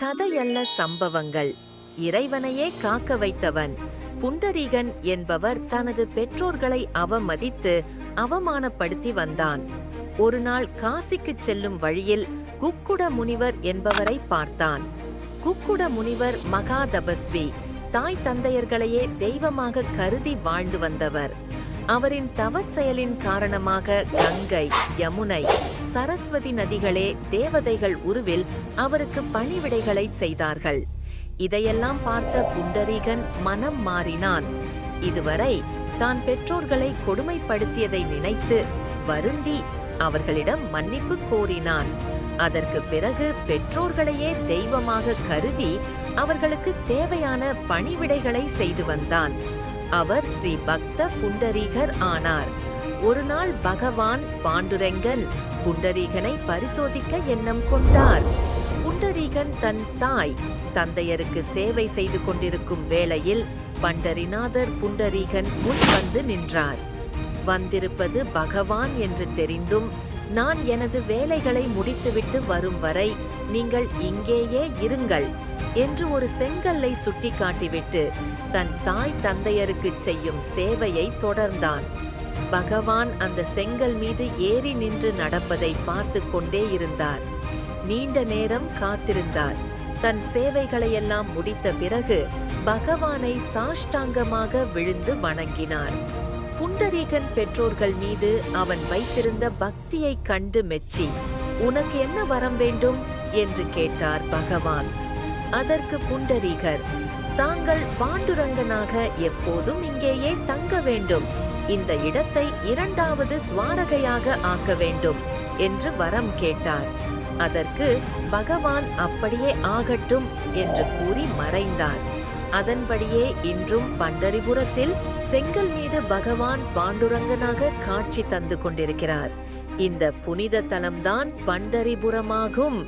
கதையல்ல சம்பவங்கள். இறைவனையே காக்க வைத்தவன். புண்டரீகன் என்பவர் தனது பெற்றோர்களை அவமதித்து அவமானப்படுத்தி வந்தான். ஒருநாள் காசிக்கு காசிக்குச் செல்லும் வழியில் குக்குட முனிவர் என்பவரை பார்த்தான். குக்குட முனிவர் மகாதபஸ்வி தாய் தந்தையர்களையே தெய்வமாக கருதி வாழ்ந்து வந்தவர். அவரின் தவச் செயலின் காரணமாக கங்கை யமுனை சரஸ்வதி நதிகளே தேவதைகள் உருவில் அவருக்கு பணிவிடைகளை செய்தார்கள். இதையெல்லாம் பார்த்த புண்டரீகன் மனம் மாறினான். இதுவரை தான் பெற்றோர்களை கொடுமைப்படுத்தியதை நினைத்து வருந்தி அவர்களிடம் மன்னிப்பு கோரினான். அதற்கு பிறகு பெற்றோர்களையே தெய்வமாக கருதி அவர்களுக்கு தேவையான பணிவிடைகளை செய்து வந்தான். அவர் ஸ்ரீ பக்த புண்டரீகர் ஆனார். ஒருநாள் பகவான் பாண்டுரங்கன் புண்டரீகனை பரிசோதிக்க எண்ணம் கொண்டார். புண்டரீகன் தன் தாய் தந்தையருக்கு சேவை செய்து கொண்டிருக்கும் வேளையில் பண்டரிநாதர் புண்டரீகன் முன் வந்து நின்றார். வந்திருப்பது பகவான் என்று தெரிந்தும் நான் எனது வேலைகளை முடித்துவிட்டு வரும் வரை நீங்கள் இங்கேயே இருங்கள் என்று ஒரு செங்கல்லை சுட்டிக்காட்டிவிட்டு தன் தாய் தந்தையருக்கு செய்யும் சேவையை தொடர்ந்தான். பகவான் அந்த செங்கல் மீது ஏறி நின்று நடப்பதை பார்த்து கொண்டே இருந்தார். நீண்ட நேரம் காத்திருந்தார். தன் சேவைகளையெல்லாம் முடித்த பிறகு பகவானை சாஷ்டாங்கமாக விழுந்து வணங்கினார். புண்டரீகன் பெற்றோர்கள் மீது அவன் வைத்திருந்த பக்தியைக் கண்டு மெச்சி உனக்கு என்ன வரம் வேண்டும்? என்று கேட்டார் பகவான். அதற்கு புண்டரீகர் தாங்கள் பாண்டுரங்கனாக எப்போதும் இங்கேயே தங்க வேண்டும். இந்த இடத்தை இரண்டாவது துவாரகையாக ஆக்க வேண்டும் என்று வரம் கேட்டார். அதற்கு பகவான் அப்படியே ஆகட்டும் என்று கூறி மறைந்தார். அதன்படியே இன்றும் பண்டரிபுரத்தில் செங்கல் மீது பகவான் பாண்டுரங்கனாக காட்சி தந்து கொண்டிருக்கிறார். இந்த புனித தலம்தான் பண்டரிபுரமாகும்.